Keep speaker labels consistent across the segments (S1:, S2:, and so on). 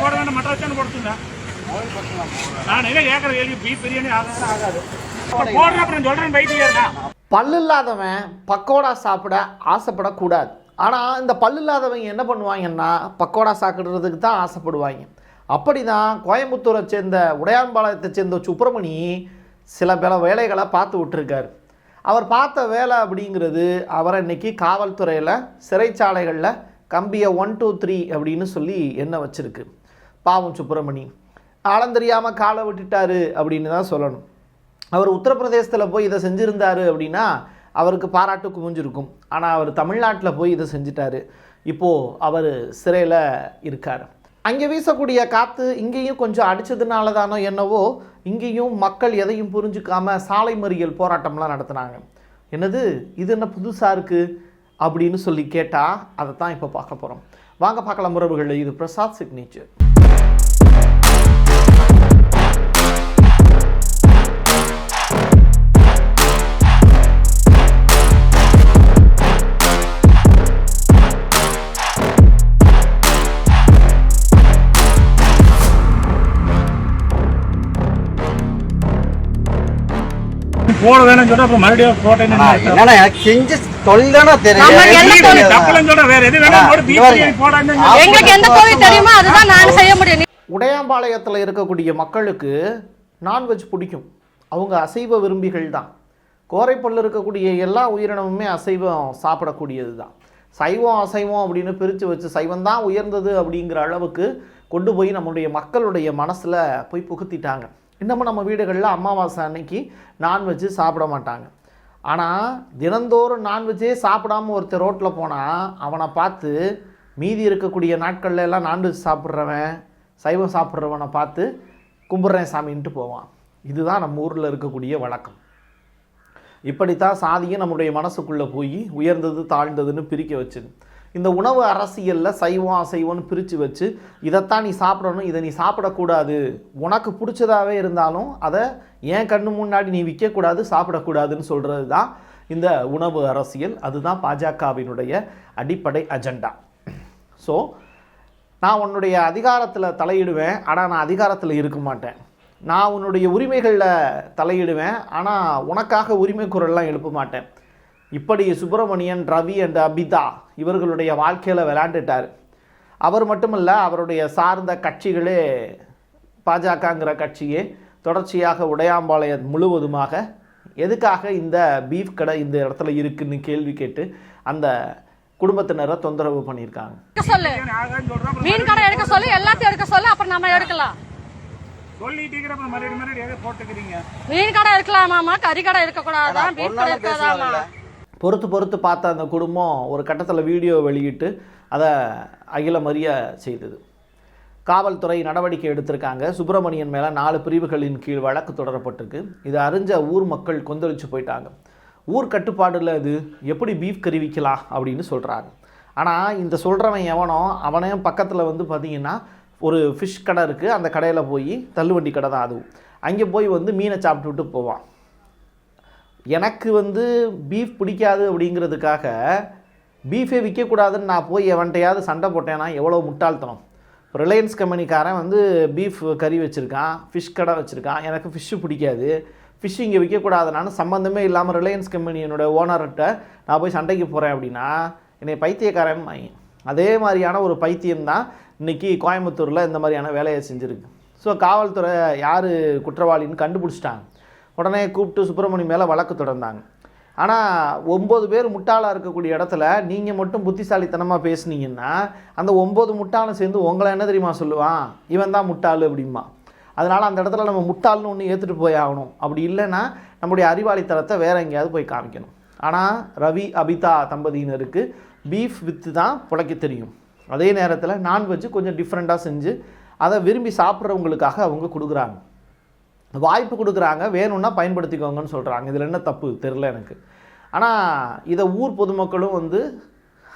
S1: போட வேண்டாம் மட்டன் வச்சானு போடுங்க நான் கேட்கற கேள்வி பீஃப் பிரியாணி ஆகாது. ஆகாது அப்புறம் பைத்தியா
S2: பல்லு இல்லாதவன் பக்கோடா சாப்பிட ஆசைப்படக்கூடாது. ஆனால் இந்த பல்லு இல்லாதவங்க என்ன பண்ணுவாங்கன்னா பக்கோடா சாப்பிட்றதுக்கு தான் ஆசைப்படுவாங்க. அப்படி தான் கோயம்புத்தூரை சேர்ந்த உடையாம்பாளையத்தை சேர்ந்த சுப்பிரமணி சில பல வேலைகளை பார்த்து விட்டுருக்காரு. அவர் பார்த்த வேலை அப்படிங்கிறது அவரை இன்னைக்கு காவல்துறையில் சிறைச்சாலைகளில் கம்பியை ஒன் டூ த்ரீ அப்படின்னு சொல்லி என்ன வச்சிருக்கு. பாவம் சுப்பிரமணி. ஆழந்தெரியாமல் காலை விட்டுட்டாரு அப்படின்னு தான் சொல்லணும். அவர் உத்தரப்பிரதேசத்தில் போய் இதை செஞ்சுருந்தாரு அப்படின்னா அவருக்கு பாராட்டு குமிஞ்சிருக்கும் ஆனால் அவர் தமிழ்நாட்டில் போய் இதை செஞ்சிட்டாரு. இப்போது அவர் சிறையில் இருக்கார். அங்கே வீசக்கூடிய காற்று இங்கேயும் கொஞ்சம் அடித்ததுனால தானோ என்னவோ இங்கேயும் மக்கள் எதையும் புரிஞ்சுக்காமல் சாலை மறியல் போராட்டம்லாம் நடத்துனாங்க. என்னது? இது என்ன புதுசாக இருக்குது அப்படின்னு சொல்லி கேட்டால் அதை தான் இப்போ பார்க்க போகிறோம் வாங்க பார்க்கலாம் உறவுகள். இது பிரசாத் சிக்னேச்சர்
S1: போட வேணும்னு சொன்னா அப்புறம் மறுபடியும் போட்டேன்னு
S3: என்னன்னா எனக்கு செஞ்ச தொழில் தானே
S4: நமக்கு என்ன தொழில்?
S3: தெரியும்
S2: உடையாம்பாளையத்தில் இருக்கக்கூடிய மக்களுக்கு நான்வெஜ் பிடிக்கும். அவங்க அசைவ விரும்பிகள் தான். கோரைப்பல்ல இருக்கக்கூடிய எல்லா உயிரினமுமே அசைவம் சாப்பிடக்கூடியது தான் சைவம் அசைவம் அப்படின்னு பிரித்து வச்சு சைவம் தான் உயர்ந்தது அப்படிங்கிற அளவுக்கு கொண்டு போய் நம்முடைய மக்களுடைய மனசில் போய் புகுத்திட்டாங்க. இன்னமும் நம்ம வீடுகளில் அமாவாசை அன்னைக்கு நான்வெஜ்ஜு சாப்பிட மாட்டாங்க. ஆனால் தினந்தோறும் நான்வெஜ்ஜே சாப்பிடாம ஒருத்தர் ரோட்டில் போனால் அவனை பார்த்து மீதி இருக்கக்கூடிய நாட்கள்ல எல்லாம் நான்வெஜ் சாப்பிட்றவன் சைவம் சாப்பிட்றவனை பார்த்து கும்பிட்றேன் சாமின்ட்டு போவான். இதுதான் நம்ம ஊரில் இருக்கக்கூடிய வழக்கம். இப்படித்தான் சாதியும் நம்முடைய மனசுக்குள்ளே போய் உயர்ந்தது தாழ்ந்ததுன்னு பிரிக்க வச்சுது. இந்த உணவு அரசியலில் சைவம் அசைவம்னு பிரித்து வச்சு இதைத்தான் நீ சாப்பிடணும் இதை நீ சாப்பிடக்கூடாது. உனக்கு பிடிச்சதாவே இருந்தாலும் அதை ஏன் கண்ணு முன்னாடி நீ விற்கக்கூடாது சாப்பிடக்கூடாதுன்னு சொல்கிறது தான் இந்த உணவு அரசியல். அதுதான் பாஜகவினுடைய அடிப்படை அஜெண்டா. ஸோ நான் உன்னுடைய அதிகாரத்தில் தலையிடுவேன் ஆனால் நான் அதிகாரத்தில் இருக்க மாட்டேன். நான் உன்னுடைய உரிமைகளில் தலையிடுவேன் ஆனால் உனக்காக உரிமை குரல்லாம் எழுப்ப மாட்டேன். இப்படி சுப்பிரமணியன் ரவி அண்ட் அபிதா இவர்களுடைய வாழ்க்கையில் விளையாண்டுட்டார். அவர் மட்டுமல்ல அவருடைய சார்ந்த கட்சிகளே பாஜகங்கிற கட்சியே தொடர்ச்சியாக உடையாம்பாளையம் முழுவதுமாக எதுக்காக இந்த பீஃப் கடை இந்த இடத்துல இருக்குன்னு கேள்வி கேட்டு அந்த குடும்பத்தினரை தொந்தரவு பண்ணியிருக்காங்க.
S4: சொல்லு. மீன் கடை எடுக்க சொல்லு எல்லாத்தையும் எடுக்க சொல்லு அப்புறம் நம்ம எடுக்கலாம். மீன் கடை இருக்கலாமாமா கறி கடை இருக்க கூடாதா பீஃப் கடை இருக்காதாமா
S2: பொறுத்து பொறுத்து பார்த்த அந்த குடும்பம் ஒரு கட்டத்தில் வீடியோ வெளியிட்டு அதை அகிலமறிய செய்தது. காவல்துறை நடவடிக்கை எடுத்திருக்காங்க. சுப்பிரமணியன் மேலே நாலு பிரிவுகளின் கீழ் வழக்கு தொடரப்பட்டிருக்கு. இதை அறிஞ்ச ஊர் மக்கள் கொந்தளிச்சு போயிட்டாங்க. ஊர் கட்டுப்பாடில் இது எப்படி பீஃப் கறி விற்கலாம் அப்படின்னு சொல்கிறாங்க ஆனால் இந்த சொல்கிறவன் எவனோ அவனையும் பக்கத்தில் வந்து பார்த்தீங்கன்னா ஒரு ஃபிஷ் கடை இருக்குது அந்த கடையில் போய் தள்ளுவண்டி கடை தான் அதுவும். அங்கே போய் வந்து மீனை சாப்பிட்டு விட்டு போவான். எனக்கு வந்து பீஃப் பிடிக்காது அப்படிங்கிறதுக்காக பீஃபே விற்கக்கூடாதுன்னு நான் போய் எவன்ட்டையாவது சண்டை போட்டேன்னா எவ்வளோ முட்டாள்தனம். ரிலையன்ஸ் கம்பெனிக்காரன் வந்து பீஃப் கறி வச்சுருக்கான் ஃபிஷ் கடை வச்சுருக்கான் எனக்கு ஃபிஷ்ஷு பிடிக்காது. ஃபிஷ் இங்கே விற்கக்கூடாதுனாலும் சம்மந்தமே இல்லாமல் ரிலையன்ஸ் கம்பெனி ஓனர்கிட்ட நான் போய் சண்டைக்கு போகிறேன் அப்படின்னா என்னை பைத்தியக்காரன் வாங்கி அதே மாதிரியான ஒரு பைத்தியம் தான் இன்றைக்கி கோயம்புத்தூரில் இந்த மாதிரியான வேலையை செஞ்சுருக்கு. ஸோ காவல்துறை யார் குற்றவாளின்னு கண்டுபிடிச்சிட்டாங்க. உடனே கூப்பிட்டு சுப்பிரமணியம் மேலே வழக்கு தொடர்ந்தாங்க. ஆனால் ஒம்பது பேர் முட்டாளாக இருக்கக்கூடிய இடத்துல நீங்கள் மட்டும் புத்திசாலித்தனமாக பேசுனீங்கன்னா அந்த ஒம்பது முட்டாளும் சேர்ந்து உங்களை என்ன தெரியுமா சொல்லுவான்? இவன் தான் முட்டாள் அப்படிமா அதனால் அந்த இடத்துல நம்ம முட்டாள்னு ஒன்று ஏற்றுட்டு போய் ஆகணும். அப்படி இல்லைன்னா நம்முடைய அறிவாளித்தனத்தை வேறு எங்கேயாவது போய் காமிக்கணும். ஆனால் ரவி அபிதா தம்பதியினருக்கு பீஃப் வித்து தான் பிழைக்க தெரியும். அதே நேரத்தில் நான்வெஜ்ஜு கொஞ்சம் டிஃப்ரெண்ட்டாக செஞ்சு அதை விரும்பி சாப்பிட்றவங்களுக்காக அவங்க கொடுக்குறாங்க. வாய்ப்பு கொடுக்குறாங்க வேணும்னா பயன்படுத்திக்கோங்கன்னு சொல்கிறாங்க இதில் என்ன தப்பு? தெரில எனக்கு. ஆனால் இதை ஊர் பொதுமக்களும் வந்து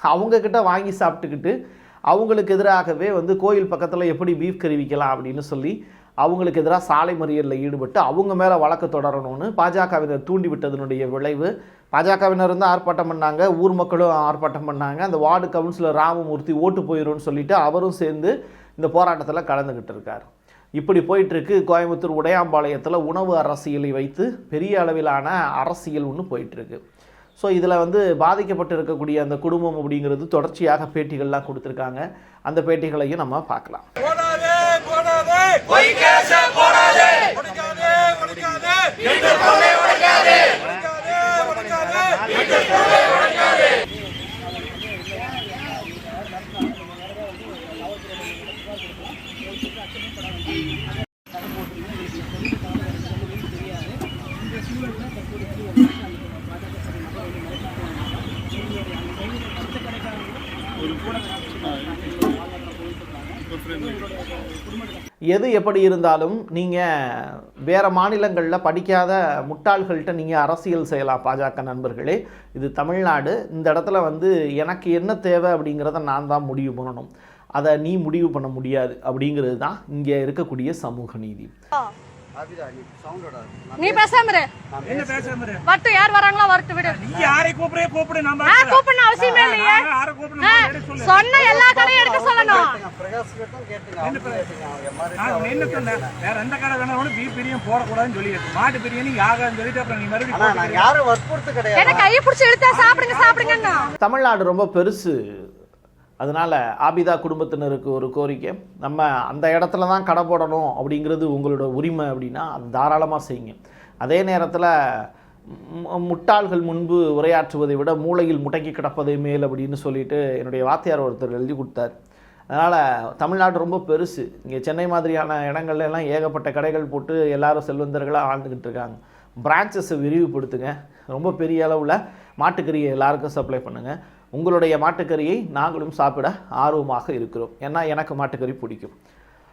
S2: அவங்கக்கிட்ட வாங்கி சாப்பிட்டுக்கிட்டு அவங்களுக்கு எதிராகவே வந்து கோயில் பக்கத்தில் எப்படி பீஃப் கறி விற்கலாம் அப்படின்னு சொல்லி அவங்களுக்கு எதிராக சாலை மறியலில் ஈடுபட்டு அவங்க மேலே வழக்கு தொடரணும்னு பாஜகவினர் தூண்டிவிட்டதனுடைய விளைவு. பாஜகவினர் வந்து ஆர்ப்பாட்டம் பண்ணாங்க ஊர் மக்களும் ஆர்ப்பாட்டம் பண்ணாங்க. அந்த வார்டு கவுன்சிலர் ராமமூர்த்தி ஓட்டு போயிடும்னு சொல்லிட்டு அவரும் சேர்ந்து இந்த போராட்டத்தில் கலந்துக்கிட்டு இருக்கார். இப்படி போயிட்டுருக்கு. கோயம்புத்தூர் உடையாம்பாளையத்தில் உணவு அரசியலை வைத்து பெரிய அளவிலான அரசியல் ஒன்று போயிட்டுருக்கு. ஸோ இதில் வந்து பாதிக்கப்பட்டு இருக்கக்கூடிய அந்த குடும்பம் அப்படிங்கிறது தொடர்ச்சியாக பேட்டிகள்லாம் கொடுத்துருக்காங்க. அந்த பேட்டிகளையும் நம்ம பார்க்கலாம். எது எப்படி இருந்தாலும் நீங்கள் வேறு மாநிலங்களில் படிக்காத முட்டாள்கள்கிட்ட நீங்கள் அரசியல் செய்யலாம் பாஜக நண்பர்களே. இது தமிழ்நாடு. இந்த இடத்துல வந்து எனக்கு என்ன தேவை அப்படிங்கிறத நான் தான் முடிவு பண்ணணும். அதை நீ முடிவு பண்ண முடியாது அப்படிங்கிறது தான் இங்கே இருக்கக்கூடிய சமூக நீதி.
S3: நீ சவுண்டோட
S4: நீ பேசாம இரு.
S1: என்ன பேசுறது
S4: வரட்டும் யார் வராங்களோ வரட்டு விடு.
S1: நீ யாரை கூப்பிடே கூப்பிடு நம்ம
S4: ஆ கூப்பிடணும் அவசியமே இல்லையே.
S1: யாரை
S4: ஆ,
S1: கூப்பிடணும் சொல்லு.
S4: சொன்ன எல்லா கடையும் எடுக்க சொல்லணும்.
S3: பிரகாஷ் கேட்டும் கேட்டுங்க அவங்க கேட்டுங்க அவங்க மாதிரி
S1: நான் என்ன சொன்னேன் வேற எந்த கடை வேணாலும் பீஃப் பிரியாணி போடக்கூடாதுன்னு சொல்லி மாட்டு பிரியாணி யாகான்னு சொல்லிட்டு அப்புறம் நீ மறுபடியும்
S3: யாரும் வற்புறுத்து கிடையாது.
S4: என்ன கையை பிடிச்சி இழுத்தா சாப்பிடுங்க சாப்பிடுங்கன்னு.
S2: தமிழ்நாடு ரொம்ப பெருசு. அதனால் ஆபிதா குடும்பத்தினருக்கு ஒரு கோரிக்கை. நம்ம அந்த இடத்துல தான் கடை போடணும் அப்படிங்கிறது உங்களோட உரிமை அப்படின்னா அது தாராளமாக செய்யுங்க. அதே நேரத்தில் முட்டாள்கள் முன்பு உரையாற்றுவதை விட மூளையில் முடக்கி கிடப்பதே மேல் அப்படின்னு சொல்லிட்டு என்னுடைய வாத்தியார் ஒருத்தர் எழுதி கொடுத்தார். அதனால் தமிழ்நாடு ரொம்ப பெருசு. இங்கே சென்னை மாதிரியான இடங்கள்ல எல்லாம் ஏகப்பட்ட கடைகள் போட்டு எல்லாரும் செல்வந்தர்களாக ஆழ்ந்துக்கிட்டு இருக்காங்க. பிரான்ச்சஸை விரிவுபடுத்துங்க. ரொம்ப பெரிய அளவில் மாட்டுக்கறியை எல்லாருக்கும் சப்ளை பண்ணுங்கள் உங்களுடைய மாட்டுக்கறியை நாங்களும் சாப்பிட ஆர்வமாக இருக்கிறோம். ஏன்னா எனக்கு மாட்டுக்கறி பிடிக்கும்.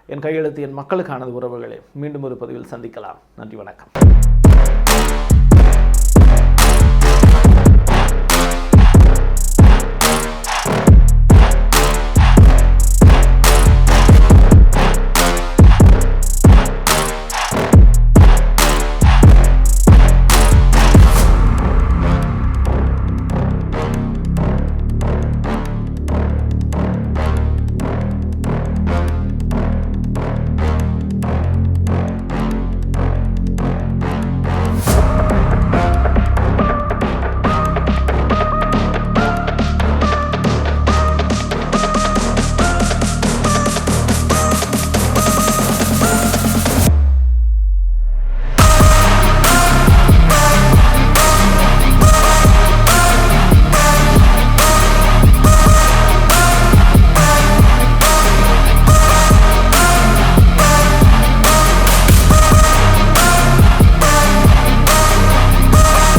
S2: என் கையெழுத்து என் மக்களுக்கானது உறவுகளே. மீண்டும் ஒரு பதிவில் சந்திக்கலாம். நன்றி வணக்கம்.